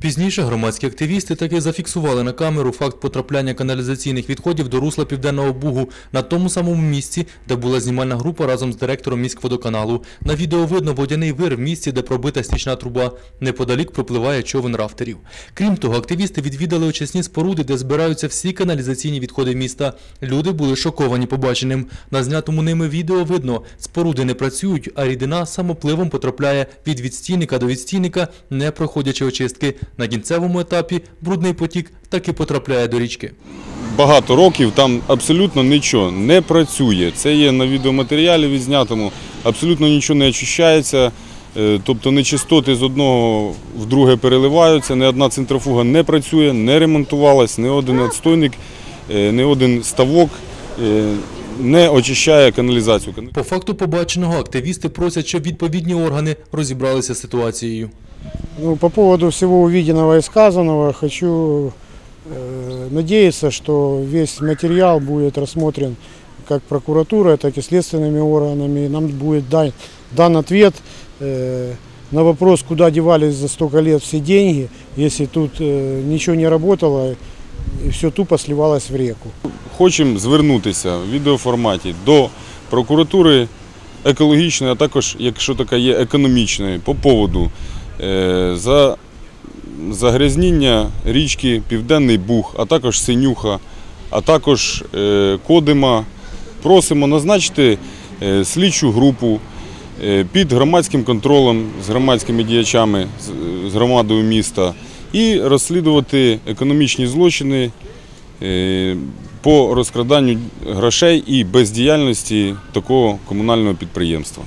Пізніше громадські активісти таки зафіксували на камеру факт потрапляння каналізаційних відходів до русла Південного Бугу на тому самому місці, де була знімальна група разом з директором міськводоканалу. На відео видно водяний вир в місці, де пробита стічна труба. Неподалік пропливає човен рафтерів. Крім того, активісти відвідали очисні споруди, де збираються всі каналізаційні відходи міста. Люди були шоковані побаченим. На знятому ними відео видно, споруди не працюють, а рідина самопливом потрапляє від відстійника до відстійника, не проходячи очистки. На кінцевому етапі брудний потік таки потрапляє до річки. багато років там абсолютно нічого не працює. Це є на відеоматеріалі відзнятому, абсолютно нічого не очищається. Е, Тобто нечистоти з одного в друге переливаються, ні одна центрофуга не працює, не ремонтувалась, ні один відстойник, е, ні один ставок е, не очищає каналізацію. По факту побаченого активісти просять, щоб відповідні органи розібралися з ситуацією. Ну, по поводу всего увиденного и сказанного, хочу э, надеяться, что весь материал будет рассмотрен как прокуратурой, так и следственными органами. И нам будет дан, дан ответ э, на вопрос, куда девались за столько лет все деньги, если тут э, ничего не работало и все тупо сливалось в реку. Хочемо звернутися в відеоформаті до прокуратури екологічної, а також, якщо така є економічної, по поводу е, за загрязнення річки Південний Буг, а також Синюха, а також е, Кодима. Просимо назначити е, слідчу групу під громадським контролем з громадськими діячами, з- громадою міста і розслідувати економічні злочини по розкраданню грошей і бездіяльності такого комунального підприємства.